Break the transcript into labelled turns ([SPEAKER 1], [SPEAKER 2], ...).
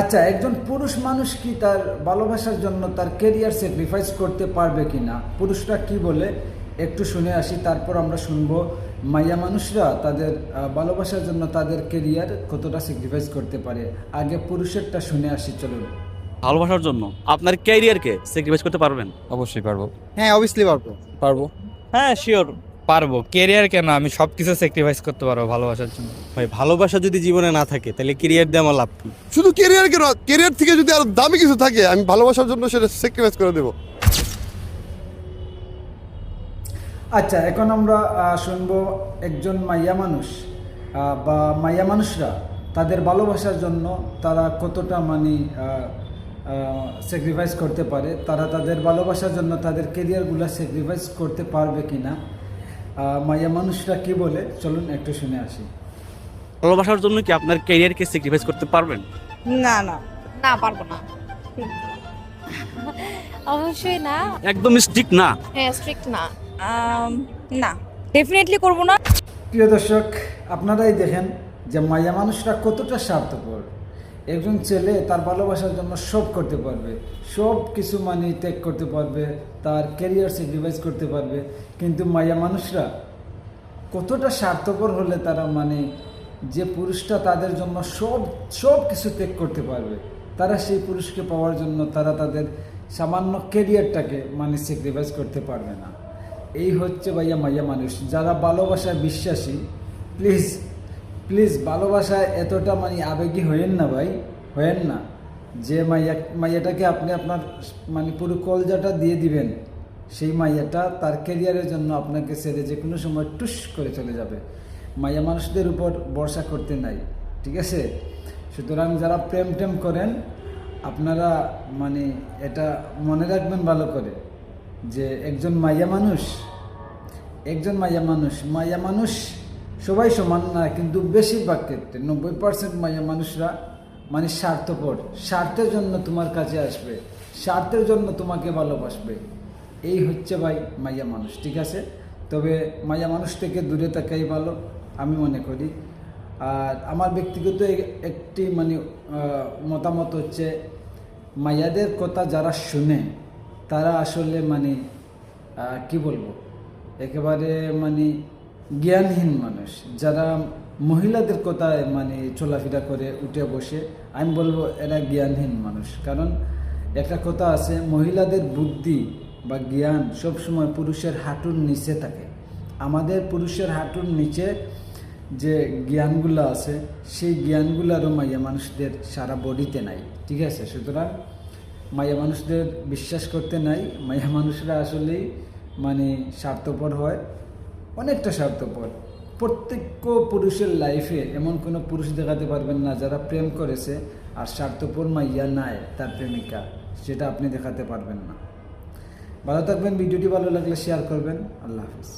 [SPEAKER 1] আচ্ছা একজন পুরুষ মানুষ কি তার ভালোবাসার জন্য তার কেরিয়ার স্যাক্রিফাইস করতে পারবে কি না পুরুষরা কি বলে? একটু শুনে আসি তারপর আমরা শুনব। মাইয়া মানুষরা তাদের ভালোবাসার জন্য তাদের কেরিয়ার কতটা স্যাক্রিফাইস করতে পারে? আগে পুরুষেরটা শুনে আসি চলুন।
[SPEAKER 2] ভালোবাসার জন্য আপনার ক্যারিয়ারকে স্যাক্রিফাইস করতে পারবেন?
[SPEAKER 3] অবশ্যই পারব।
[SPEAKER 4] হ্যাঁ অবভিয়াসলি পারব।
[SPEAKER 3] পারব।
[SPEAKER 2] হ্যাঁ শিওর
[SPEAKER 3] পারব। কেরিয়ার কেন? আমি সব কিছু স্যাক্রিফাইস করতে পারব ভালোবাসার জন্য।
[SPEAKER 5] ভাই ভালোবাসা যদি জীবনে না থাকে তাহলে কেরিয়ার দিয়ে আমার লাভ কি?
[SPEAKER 6] শুধু কেরিয়ার কেন? কেরিয়ার থেকে যদি আরও দামি কিছু থাকে আমি ভালোবাসার জন্য সেটা স্যাক্রিফাইস করে দেবো।
[SPEAKER 1] আচ্ছা এখন আমরা শুনব একজন মাইয়া মানুষ বা মাইয়া মানুষরা তাদের ভালোবাসার জন্য তারা কতটা মানে স্যাক্রিফাইস করতে পারে? তারা তাদের ভালোবাসার জন্য তাদের কেরিয়ারগুলো স্যাক্রিফাইস করতে পারবে কি না মাইয়া মানুষরা কি বলে? চলুন একটু শুনে আসি।
[SPEAKER 2] ভালোবাসার জন্য কি আপনার ক্যারিয়ারকে স্যাক্রিফাইস করতে পারবেন?
[SPEAKER 7] না না।
[SPEAKER 8] না পারব না। অবশ্যই না।
[SPEAKER 2] একদম স্ট্রিক্ট না।
[SPEAKER 8] হ্যাঁ স্ট্রিক্ট না।
[SPEAKER 7] আম, না। ডেফিনেটলি করব না।
[SPEAKER 1] প্রিয় দর্শক আপনারাই দেখেন যে মাইয়া মানুষরা কতটা স্বার্থপর। একজন ছেলে তার ভালোবাসার জন্য সব করতে পারবে। সব কিছু মানে ত্যাগ করতে পারবে, তার ক্যারিয়ার স্যাক্রিফাইস করতে পারবে। কিন্তু মাইয়া মানুষরা কতটা স্বার্থপর হলে তারা মানে যে পুরুষটা তাদের জন্য সব সব কিছু ত্যাগ করতে পারবে, তারা সেই পুরুষকে পাওয়ার জন্য তারা তাদের সামান্য ক্যারিয়ারটাকে মানে স্যাক্রিফাইস করতে পারবে না। এই হচ্ছে ভাইয়া মাইয়া মানুষ। যারা ভালোবাসায় বিশ্বাসী প্লিজ প্লিজ ভালোবাসায় এতটা মানে আবেগী হয়েন না ভাই হয়েন না। যে মাইয়া, মাইয়াটাকে আপনি আপনার মানে পুরো কলজাটা দিয়ে দিবেন, সেই মাইয়াটা তার ক্যারিয়ারের জন্য আপনাকে ছেড়ে যে কোনো সময় টুস করে চলে যাবে। মাইয়া মানুষদের উপর ভরসা করতে নাই, ঠিক আছে? সুতরাং যারা প্রেম টেম করেন, আপনারা মানে এটা মনে রাখবেন ভালো করে, যে একজন মাইয়া মানুষ, একজন মাইয়া মানুষ মাইয়া মানুষ সবাই সমান না, কিন্তু বেশিরভাগ ক্ষেত্রে নব্বই পার্সেন্ট মাইয়া মানুষরা মানে স্বার্থপর। স্বার্থের জন্য তোমার কাছে আসবে, স্বার্থের জন্য তোমাকে ভালোবাসবে। এই হচ্ছে ভাই মাইয়া মানুষ, ঠিক আছে? তবে মাইয়া মানুষ থেকে দূরে থাকাই ভালো, আমি মনে করি। আর আমার ব্যক্তিগত একটি মানে মতামত হচ্ছে, মাইয়াদের কথা যারা শুনে, তারা আসলে মানে কি বলব? একেবারে মানে জ্ঞানহীন মানুষ, যারা মহিলাদের কথায় মানে চলাফেরা করে, উঠে বসে, আমি বলব এরা জ্ঞানহীন মানুষ। কারণ একটা কথা আছে, মহিলাদের বুদ্ধি বা জ্ঞান সবসময় পুরুষের হাঁটুর নিচে থাকে। আমাদের পুরুষের হাঁটুর নিচে যে জ্ঞানগুলো আছে, সেই জ্ঞানগুলোরও মাইয়া মানুষদের সারা বডিতে নাই। ঠিক আছে? সুতরাং মাইয়া মানুষদের বিশ্বাস করতে নাই। মাইয়া মানুষরা আসলেই মানে স্বার্থপর হয়। অনেকটা স্বার্থপর। প্রত্যেক পুরুষের লাইফে এমন কোনো পুরুষ দেখাতে পারবেন না যারা প্রেম করেছে আর স্বার্থপর মাইয়া নাই তার প্রেমিকা, সেটা আপনি দেখাতে পারবেন না। ভালো থাকবেন, ভিডিওটি ভালো লাগলে শেয়ার করবেন। আল্লাহ হাফিজ।